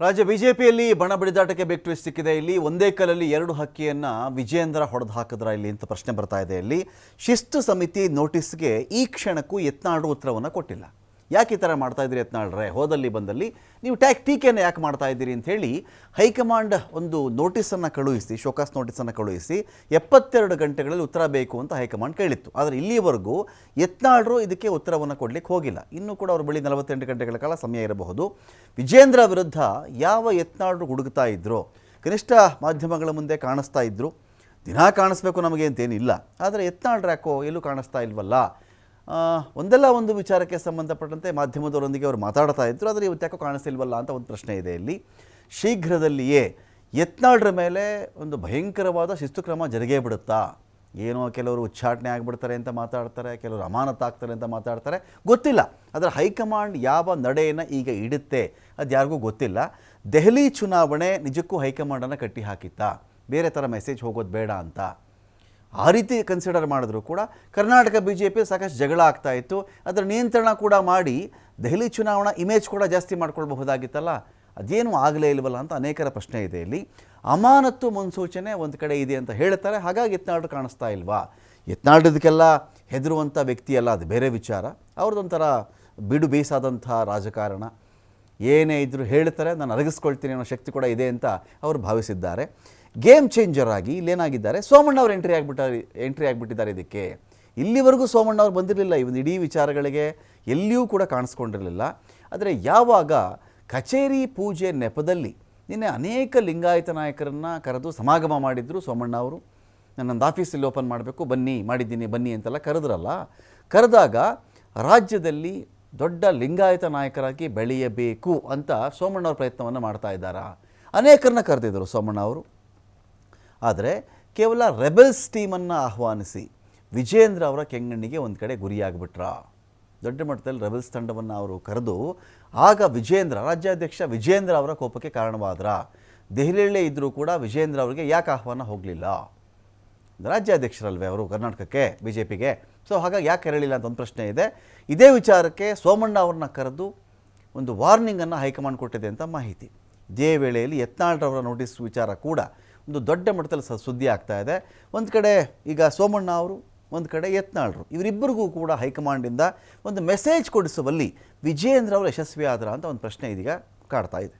ರಾಜ್ಯ ಬಿಜೆಪಿಯಲ್ಲಿ ಬಣ ಬಡಿದಾಟಕ್ಕೆ ಬೆಕ್ ಟ್ವಿಸ್ಟ್ ಸಿಕ್ಕಿದೆ. ಇಲ್ಲಿ ಒಂದೇ ಕಲ್ಲಲ್ಲಿ ಎರಡು ಹಕ್ಕಿಯನ್ನ ವಿಜೇಂದ್ರ ಹೊಡೆದು ಹಾಕಿದ್ರ ಇಲ್ಲಿ ಅಂತ ಪ್ರಶ್ನೆ ಬರ್ತಾ ಇದೆ. ಇಲ್ಲಿ ಶಿಸ್ತು ಸಮಿತಿ ನೋಟಿಸ್ಗೆ ಈ ಕ್ಷಣಕ್ಕೂ ಯತ್ನಾಡು ಉತ್ತರವನ್ನು ಕೊಟ್ಟಿಲ್ಲ. ಯಾಕೆ ಈ ಥರ ಮಾಡ್ತಾ ಇದ್ದೀರಿ ಯತ್ನಾಳ್ರೆ ಹೋದಲ್ಲಿ ಬಂದಲ್ಲಿ ನೀವು ಟ್ಯಾಕ್ ಟೀಕೆಯನ್ನು ಯಾಕೆ ಮಾಡ್ತಾ ಇದ್ದೀರಿ ಅಂತ ಹೇಳಿ ಹೈಕಮಾಂಡ್ ಒಂದು ನೋಟಿಸನ್ನು ಕಳುಹಿಸಿ, ಶೋಕಾಸ್ ನೋಟಿಸನ್ನು ಕಳುಹಿಸಿ ಎಪ್ಪತ್ತೆರಡು ಗಂಟೆಗಳಲ್ಲಿ ಉತ್ತರ ಬೇಕು ಅಂತ ಹೈಕಮಾಂಡ್ ಕೇಳಿತ್ತು. ಆದರೆ ಇಲ್ಲಿವರೆಗೂ ಯತ್ನಾಳ್ರು ಇದಕ್ಕೆ ಉತ್ತರವನ್ನು ಕೊಡಲಿಕ್ಕೆ ಹೋಗಿಲ್ಲ. ಇನ್ನೂ ಕೂಡ ಅವ್ರ ಬಳಿ ನಲವತ್ತೆಂಟು ಗಂಟೆಗಳ ಕಾಲ ಸಮಯ ಇರಬಹುದು. ವಿಜೇಂದ್ರ ವಿರುದ್ಧ ಯಾವ ಯತ್ನಾಳ್ರು ಹುಡುಕ್ತಾ ಇದ್ದರು ಕನಿಷ್ಠ ಮಾಧ್ಯಮಗಳ ಮುಂದೆ ಕಾಣಿಸ್ತಾ ಇದ್ದರು ದಿನಾ ಕಾಣಿಸ್ಬೇಕು ನಮಗೆ ಅಂತೇನಿಲ್ಲ. ಆದರೆ ಯತ್ನಾಳ್ರು ಯಾಕೋ ಎಲ್ಲೂ ಕಾಣಿಸ್ತಾ ಇಲ್ವಲ್ಲ? ಒಂದಲ್ಲ ಒಂದು ವಿಚಾರಕ್ಕೆ ಸಂಬಂಧಪಟ್ಟಂತೆ ಮಾಧ್ಯಮದವರೊಂದಿಗೆ ಅವರು ಮಾತಾಡ್ತಾ ಇದ್ದರು ಆದರೆ ಇವತ್ತು ಯಾಕೋ ಕಾಣಿಸ್ತಿಲ್ವಲ್ಲ ಅಂತ ಒಂದು ಪ್ರಶ್ನೆ ಇದೆ ಇಲ್ಲಿ. ಶೀಘ್ರದಲ್ಲಿಯೇ ಯತ್ನಾಳ್ರ ಮೇಲೆ ಒಂದು ಭಯಂಕರವಾದ ಶಿಸ್ತು ಕ್ರಮ ಜರುಗೇ ಬಿಡುತ್ತಾ? ಏನೋ ಕೆಲವರು ಉಚ್ಚಾಟನೆ ಆಗಿಬಿಡ್ತಾರೆ ಅಂತ ಮಾತಾಡ್ತಾರೆ, ಕೆಲವರು ಅಮಾನತಾಗ್ತಾರೆ ಅಂತ ಮಾತಾಡ್ತಾರೆ. ಗೊತ್ತಿಲ್ಲ. ಅದರ ಹೈಕಮಾಂಡ್ ಯಾವ ನಡೆಯನ್ನು ಈಗ ಇಡುತ್ತೆ, ಅದು ಯಾರಿಗೂ ಗೊತ್ತಿಲ್ಲ. ದೆಹಲಿ ಚುನಾವಣೆ ನಿಜಕ್ಕೂ ಹೈಕಮಾಂಡನ್ನು ಕಟ್ಟಿ ಹಾಕಿತ್ತಾ ಬೇರೆ ಥರ ಮೆಸೇಜ್ ಹೋಗೋದು ಬೇಡ ಅಂತ. ಆ ರೀತಿ ಕನ್ಸಿಡರ್ ಮಾಡಿದ್ರು ಕೂಡ ಕರ್ನಾಟಕ ಬಿ ಜೆ ಪಿ ಸಾಕಷ್ಟು ಜಗಳ ಆಗ್ತಾ ಇತ್ತು. ಅದರ ನಿಯಂತ್ರಣ ಕೂಡ ಮಾಡಿ ದೆಹಲಿ ಚುನಾವಣಾ ಇಮೇಜ್ ಕೂಡ ಜಾಸ್ತಿ ಮಾಡ್ಕೊಳ್ಬಹುದಾಗಿತ್ತಲ್ಲ? ಅದೇನು ಆಗಲೇ ಇಲ್ವಲ್ಲ ಅಂತ ಅನೇಕರ ಪ್ರಶ್ನೆ ಇದೆ ಇಲ್ಲಿ. ಅಮಾನತ್ತು ಮುನ್ಸೂಚನೆ ಒಂದು ಕಡೆ ಇದೆ ಅಂತ ಹೇಳ್ತಾರೆ. ಹಾಗಾಗಿ ಯತ್ನಾಳ್ರು ಕಾಣಿಸ್ತಾ ಇಲ್ವಾ? ಯತ್ನಾಳ್ರದಕ್ಕೆಲ್ಲ ಹೆದರುವಂಥ ವ್ಯಕ್ತಿಯಲ್ಲ, ಅದು ಬೇರೆ ವಿಚಾರ. ಅವ್ರದ್ದೊಂಥರ ಬಿಡು ಬೇಸಾದಂಥ ರಾಜಕಾರಣ. ಏನೇ ಇದ್ದರೂ ಹೇಳ್ತಾರೆ, ನಾನು ಅರಗಿಸ್ಕೊಳ್ತೀನಿ ಅನ್ನೋ ಶಕ್ತಿ ಕೂಡ ಇದೆ ಅಂತ ಅವರು ಭಾವಿಸಿದ್ದಾರೆ. ಗೇಮ್ ಚೇಂಜರ್ ಆಗಿ ಇಲ್ಲೇನಾಗಿದ್ದಾರೆ ಸೋಮಣ್ಣ ಅವರು ಎಂಟ್ರಿ ಆಗಿಬಿಟ್ಟಾರೆ ಎಂಟ್ರಿ ಆಗಿಬಿಟ್ಟಿದ್ದಾರೆ ಇದಕ್ಕೆ. ಇಲ್ಲಿವರೆಗೂ ಸೋಮಣ್ಣ ಅವರು ಬಂದಿರಲಿಲ್ಲ, ಇವನು ಇಡೀ ವಿಚಾರಗಳಿಗೆ ಎಲ್ಲಿಯೂ ಕೂಡ ಕಾಣಿಸ್ಕೊಂಡಿರಲಿಲ್ಲ. ಆದರೆ ಯಾವಾಗ ಕಚೇರಿ ಪೂಜೆ ನೆಪದಲ್ಲಿ ನಿನ್ನೆ ಅನೇಕ ಲಿಂಗಾಯತ ನಾಯಕರನ್ನು ಕರೆದು ಸಮಾಗಮ ಮಾಡಿದ್ರು ಸೋಮಣ್ಣ ಅವರು. ನನ್ನೊಂದು ಆಫೀಸಲ್ಲಿ ಓಪನ್ ಮಾಡಬೇಕು, ಬನ್ನಿ, ಮಾಡಿದ್ದೀನಿ, ಬನ್ನಿ ಅಂತೆಲ್ಲ ಕರೆದ್ರಲ್ಲ. ಕರೆದಾಗ ರಾಜ್ಯದಲ್ಲಿ ದೊಡ್ಡ ಲಿಂಗಾಯತ ನಾಯಕರಾಗಿ ಬೆಳೆಯಬೇಕು ಅಂತ ಸೋಮಣ್ಣವ್ರ ಪ್ರಯತ್ನವನ್ನು ಮಾಡ್ತಾ ಇದ್ದಾರಾ? ಅನೇಕರನ್ನ ಕರೆದಿದ್ದರು ಸೋಮಣ್ಣ ಅವರು. ಆದರೆ ಕೇವಲ ರೆಬೆಲ್ಸ್ ಟೀಮನ್ನು ಆಹ್ವಾನಿಸಿ ವಿಜೇಂದ್ರ ಅವರ ಕೆಂಗಣ್ಣಿಗೆ ಒಂದು ಕಡೆ ಗುರಿಯಾಗ್ಬಿಟ್ರ? ದೊಡ್ಡ ಮಟ್ಟದಲ್ಲಿ ರೆಬೆಲ್ಸ್ ತಂಡವನ್ನು ಅವರು ಕರೆದು ಆಗ ವಿಜೇಂದ್ರ ರಾಜ್ಯಾಧ್ಯಕ್ಷ ವಿಜೇಂದ್ರ ಅವರ ಕೋಪಕ್ಕೆ ಕಾರಣವಾದ್ರ? ದೆಹಲಿಯಲ್ಲೇ ಇದ್ದರೂ ಕೂಡ ವಿಜೇಂದ್ರ ಅವರಿಗೆ ಯಾಕೆ ಆಹ್ವಾನ ಹೋಗಲಿಲ್ಲ? ರಾಜ್ಯಾಧ್ಯಕ್ಷರಲ್ವೇ ಅವರು ಕರ್ನಾಟಕಕ್ಕೆ ಬಿ ಜೆ ಪಿಗೆ ಸೊ ಹಾಗಾಗಿ ಯಾಕೆ ಕರೆಯಲಿಲ್ಲ ಅಂತ ಒಂದು ಪ್ರಶ್ನೆ ಇದೆ. ಇದೇ ವಿಚಾರಕ್ಕೆ ಸೋಮಣ್ಣ ಅವ್ರನ್ನ ಕರೆದು ಒಂದು ವಾರ್ನಿಂಗನ್ನು ಹೈಕಮಾಂಡ್ ಕೊಟ್ಟಿದೆ ಅಂತ ಮಾಹಿತಿ. ಇದೇ ವೇಳೆಯಲ್ಲಿ ಯತ್ನಾಳ್ರವರ ನೋಟಿಸ್ ವಿಚಾರ ಕೂಡ ಒಂದು ದೊಡ್ಡ ಮಟ್ಟದಲ್ಲಿ ಸ ಸುದ್ದಿ ಆಗ್ತಾ ಇದೆ. ಒಂದು ಕಡೆ ಈಗ ಸೋಮಣ್ಣ ಅವರು, ಒಂದು ಕಡೆ ಯತ್ನಾಳ್ರು ಇವರಿಬ್ಬರಿಗೂ ಕೂಡ ಹೈಕಮಾಂಡಿಂದ ಒಂದು ಮೆಸೇಜ್ ಕೊಡಿಸುವಲ್ಲಿ ವಿಜೇಂದ್ರ ಅವರು ಯಶಸ್ವಿ ಆದ್ರ ಅಂತ ಒಂದು ಪ್ರಶ್ನೆ ಇದೀಗ ಕಾಡ್ತಾ ಇದೆ.